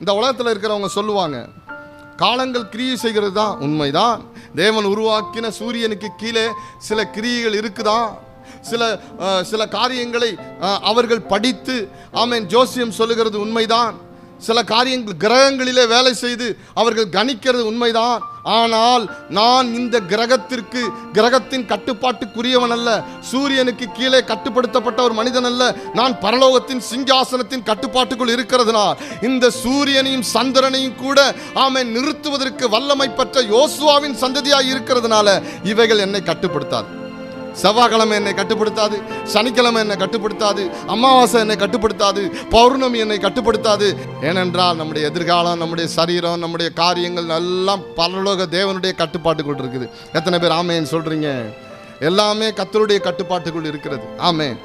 இந்த உலகத்தில் இருக்கிறவங்க சொல்லுவாங்க காலங்கள் கிரியை செய்கிறது தான் உண்மைதான் தேவன் உருவாக்கின சூரியனுக்கு கீழே சில கிரியைகள் இருக்குதா? சில சில காரியங்களை அவர்கள் படித்து ஆமேன் ஜோசியம் சொல்லுகிறது உண்மைதான். சில காரியங்கள் கிரகங்களிலே வேலை செய்து அவர்கள் கணிக்கிறது உண்மைதான். ஆனால் நான் இந்த கிரகத்திற்கு கிரகத்தின் கட்டுப்பாட்டுக்குரியவன் அல்ல. சூரியனுக்கு கீழே கட்டுப்படுத்தப்பட்ட ஒரு மனிதன் அல்ல. நான் பரலோகத்தின் சிங்காசனத்தின் கட்டுப்பாட்டுக்குள் இருக்கிறதுனால் இந்த சூரியனையும் சந்திரனையும் கூட ஆமை நிறுத்துவதற்கு வல்லமை பெற்ற யோசுவாவின் சந்ததியாக இருக்கிறதுனால இவைகள் என்னை கட்டுப்படுத்தாது. செவ்வாய்க்கிழமை என்னை கட்டுப்படுத்தாது சனிக்கிழமை என்னை கட்டுப்படுத்தாது அமாவாசை என்னை கட்டுப்படுத்தாது பௌர்ணமி என்னை கட்டுப்படுத்தாது. ஏனென்றால் நம்முடைய எதிர்காலம் நம்முடைய சரீரம் நம்முடைய காரியங்கள் எல்லாம் பரலோக தேவனுடைய கட்டுப்பாட்டுக்குள் இருக்குது. எத்தனை பேர் ஆமேன்னு சொல்றீங்க? எல்லாமே கத்தருடைய கட்டுப்பாட்டுக்குள் இருக்கிறது. ஆமே